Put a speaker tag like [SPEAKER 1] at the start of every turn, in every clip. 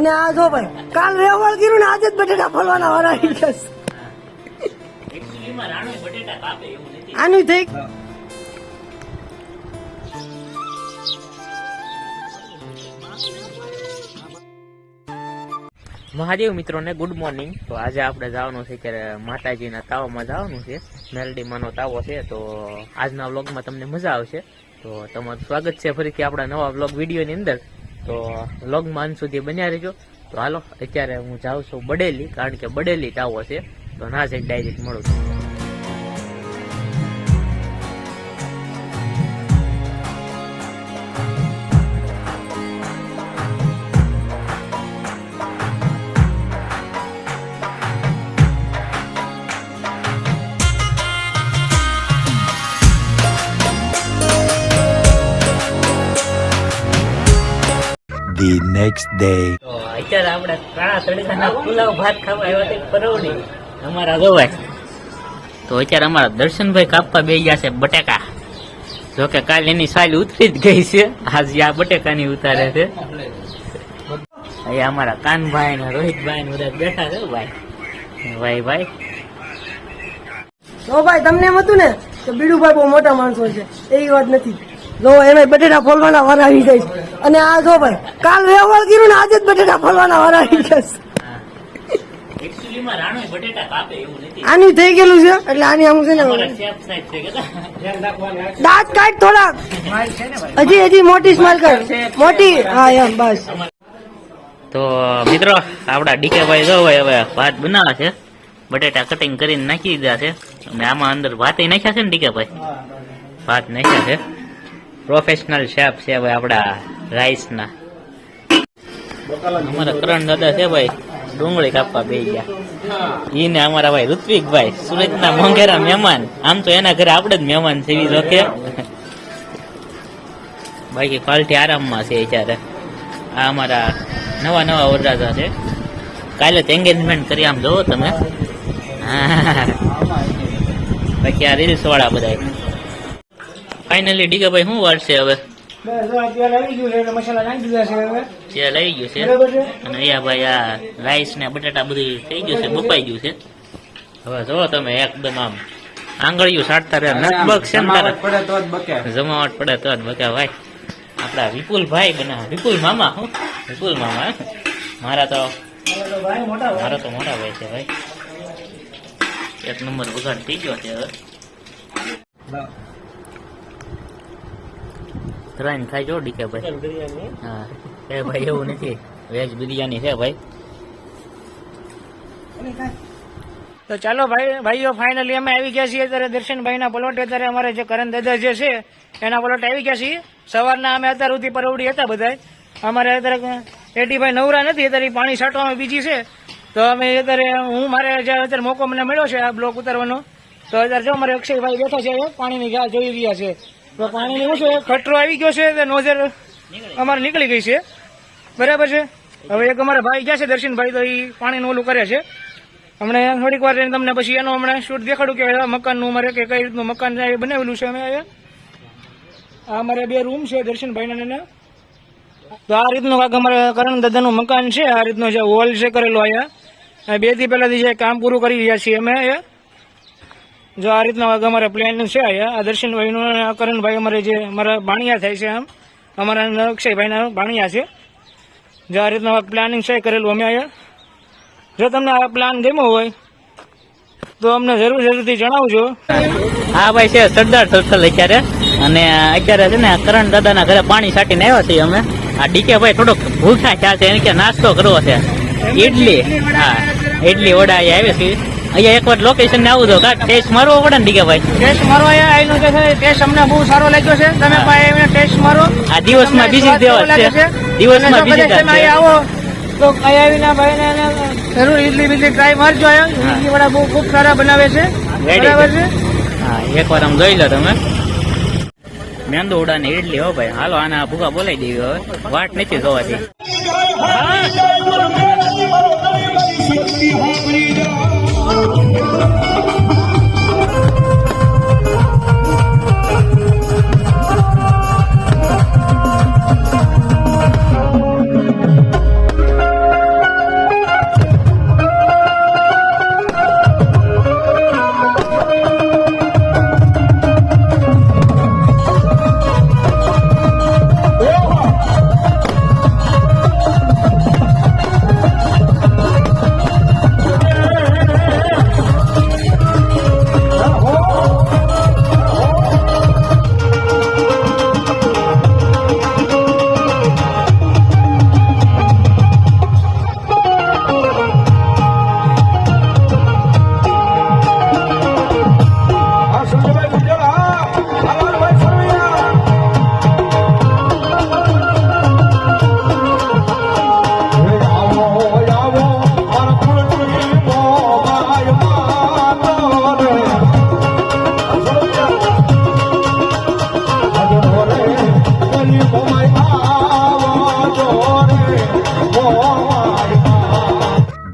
[SPEAKER 1] અને આ જો ભાઈ, કાલ રેવાળ કર્યું ને આજે જ બટેટા ફોલવાના આવી જશે આનું થઈ
[SPEAKER 2] મહાદેવ મિત્રોને ગુડ મોર્નિંગ તો આજે આપણે જવાનું છે કે માતાજીના તાવમાં જવાનું છે. મેલડીમાંનો તાવો છે, તો આજના વ્લોગમાં તમને મજા આવશે. તો તમારું સ્વાગત છે ફરીથી આપણા નવા વ્લોગ વિડીયોની અંદર. તો વ્લોગમાં માન સુધી બન્યા રહેજો. તો હાલો, અત્યારે હું જાઉં છું બડેલી, કારણ કે બડેલી તાવો છે. તો ના જ ડાયરેક્ટ મળું છું.
[SPEAKER 3] The next day.
[SPEAKER 2] અત્યારે આપણે કાળા તડકાના પુલાવ ભાત ખાવા આવ્યા છે પરવડી. અમારા ગવાય તો અત્યારે અમારા દર્શનભાઈ કાપવા બે ગયા છે બટેકા. જો કે કાલ એની સાલ ઉતરી જ ગઈ છે. આજે આ બટેકાની ઉતારે છે. અહીંયા અમારા કાનભાઈ ને રોહિતભાઈ ને બધા બેઠા છે ભાઈ. ભાઈ ભાઈ.
[SPEAKER 1] તો ભાઈ તમને એમ હતું ને કે બીડુભાઈ બહુ મોટા માણસો છે. એવી વાત નથી. જો એને બટેટા ફોલવાના વાર આવી જાય અને આ જો ભાઈ કાલ વેવાળ કર્યું ને આજે જ બટેટા ફોલવાના વાર આવી જશે
[SPEAKER 2] એકચ્યુઅલીમાં રાણો બટેટા કાપે એવું નથી
[SPEAKER 1] આનું થઈ ગયેલું છે? એટલે આની આમ છે ને દાંત કાઢ થોડા. હજી હજી મોટી સ્માઈલ કર. મોટી. હા એમ બસ.
[SPEAKER 2] તો મિત્રો આપડા ડીકે ભાઈ જો ભાઈ હવે ભાત બનાવે છે. બટેટા કટિંગ કરીને નાખી દીધા છે. અને આમાં અંદર ભાતે નાખ્યા છે ને ડીકે ભાઈ ભાત નાખ્યા છે. પ્રોફેશનલ શેફ છે ભાઈ આપડા રાઈસ ના અમારા કરણ દાદા છે ભાઈ, ડુંગળી કાપવા બે ગયા. ઈ ને અમારા ભાઈ ઋત્વિકભાઈ, સુરતના મોંઘેરા મહેમાન. આમ તો એના ઘરે આપણે જ મહેમાન છે જોકે. બાકી પાલટી આરામમાં છે અત્યારે. આ અમારા નવા નવા ઓરડાતા છે. કાલે જ એન્ગેજમેન્ટ કરી આમ જોવો તમે. હા. બાકી આ રીલ્સ વાળા બધા ફાઇનલી ડીગાભાઈ શું વાળશે હવે? જે લઈ ગયું છે અને અહીંયા ભાઈ આ રાઈસ ને બટાટા બધું થઈ ગયું છે બપાઈ ગયું છે. હવે જોવો તમે એકદમ આમ આંગળીયું સાટતા રહ્યા. છે જમાવટ પડે તો જ બકા. ભાઈ આપડા વિપુલ ભાઈ બના વિપુલ મામા હું? વિપુલ મામા મારા તો મારા તો મોટા ભાઈ. છે ભાઈ. એક નંબર વગાડ થઈ ગયો છે હવે. ત્રણ ખાઈ જો ડીકે ભાઈ. હા. એ ભાઈ એવું નથી. વેજ બિરયાની છે ભાઈ.
[SPEAKER 4] તો ચાલો ભાઈ ભાઈઓ ફાઇનલી અમે આવી ગયા છીએ અત્યારે દર્શનભાઈના પલોટે અત્યારે અમારે જે કરણ દાદા જે છે એના પલોટે આવી ગયા છીએ. સવારના અમે અત્યાર સુધી પરવડી હતા બધા અમારે અત્યારે એટીભાઈ નવરા નથી અત્યારે પાણી છાંટવામાં બીજી છે. તો અમે અત્યારે હું મારે જે અત્યારે મોકો મને મળ્યો છે આ બ્લોક ઉતારવાનો. તો અત્યારે જો અમારે અક્ષયભાઈ બેઠા છે પાણીની ઘા જોઈ રહ્યા છે. તો પાણી શું છે? ખટરો આવી ગયો છે તો નોઝર અમારે નીકળી ગઈ છે. બરાબર છે? હવે એક અમારા ભાઈ ગયા છે, દર્શનભાઈ, તો એ પાણીનું ઓલું કરે છે. હમણાં થોડીક વાર તમને પછી એનો હમણાં શૂટ દેખાડું કે મકાનનું અમારે કે કઈ રીતનું મકાન બનાવેલું છે અમે અહીંયા. આ અમારે બે રૂમ છે, દર્શનભાઈના તો આ રીતનું કાંક અમારે કરણ દાદાનું મકાન છે, આ રીતનું જે હોલ છે કરેલો અહીંયા. બેથી પહેલાંથી જે કામ પૂરું કરી રહ્યા છીએ અમે અહીંયા. જો આ રીતના કાંક અમારે પ્લાન છે અહીંયા આ દર્શનભાઈનું કરણભાઈ અમારે જે અમારા ભાણિયા થાય છે આમ. અમારા અક્ષયભાઈના ભાણિયા છે. જો આ રીતના પ્લાનિંગ છે કરેલું અમે અહીંયા જો તમને આ પ્લાન ગમ્યો હોય તો અમને જરૂર જરૂરથી જણાવજો.
[SPEAKER 2] હા ભાઈ છે સરદાર સર્કલ અત્યારે. અને અત્યારે છે ને કરણ દાદાના ઘરે પાણી છાંટીને આવ્યા છીએ અમે. આ ડીકે ભાઈ થોડોક ભૂખા થયા છે એને કે નાસ્તો કરવો છે. ઈડલી હા ઈડલી વડા અહીંયા આવે છે અહીંયા એક વાર લોકેશન ને આવું તો કા ટેસ્ટ મારવો પડે ને ડીકે ભાઈ?
[SPEAKER 4] ટેસ્ટ મારો અહીંયા આઈનો જે છે ટેસ્ટ અમને બહુ સારો લાગ્યો છે. તમે પાસે એમને ટેસ્ટ મારો.
[SPEAKER 2] આ દિવસમાં બીજી દિવસ છે. દિવસમાં બીજી
[SPEAKER 4] તમે
[SPEAKER 2] છે.
[SPEAKER 4] અહીંયા આવો તો અહીંયા આવીને ભાઈને એને જરૂર ઇડલી બીજી ટ્રાય મારજો અહીંયા. ઇડલી વડા બહુ ખૂબ સારા બનાવે છે. બરાબર
[SPEAKER 2] છે. હા એક વાર આમ જોઈ લો તમે. મેંદો ઉડા ને ઇડલી હો ભાઈ. હાલો આના ભૂખા બોલાઈ દેવી હવે. વાટ નથી Oh.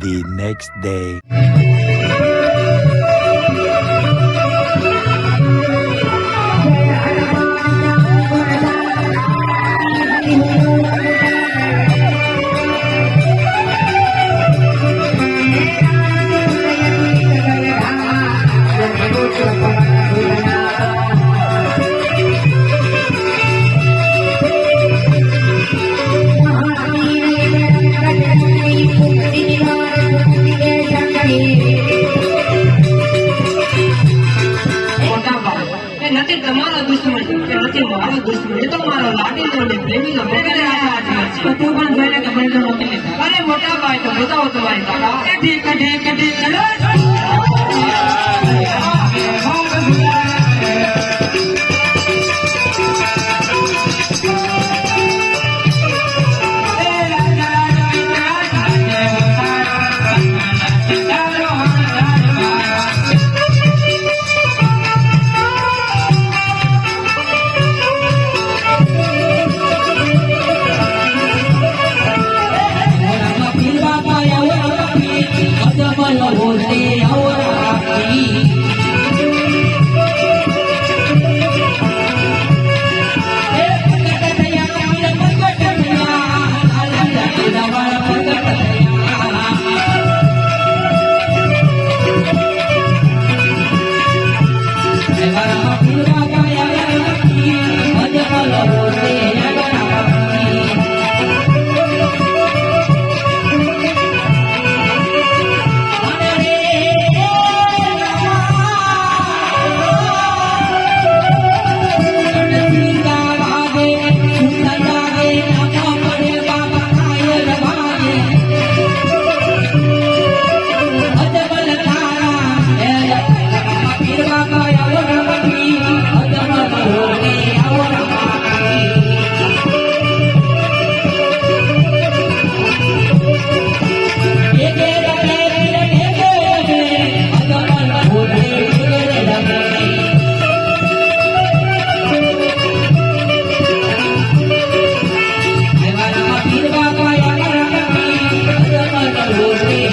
[SPEAKER 5] the next day.
[SPEAKER 2] કે મારો દુશ્મન એ તો મારો લાડીનો ને પ્રેમીનો વગેરે આ છે તું. પણ જોઈને મોકલી લીધા અરે મોટા ભાઈ તો બતાવો તમારી તાકાત ઠીક ઠીક ઠીક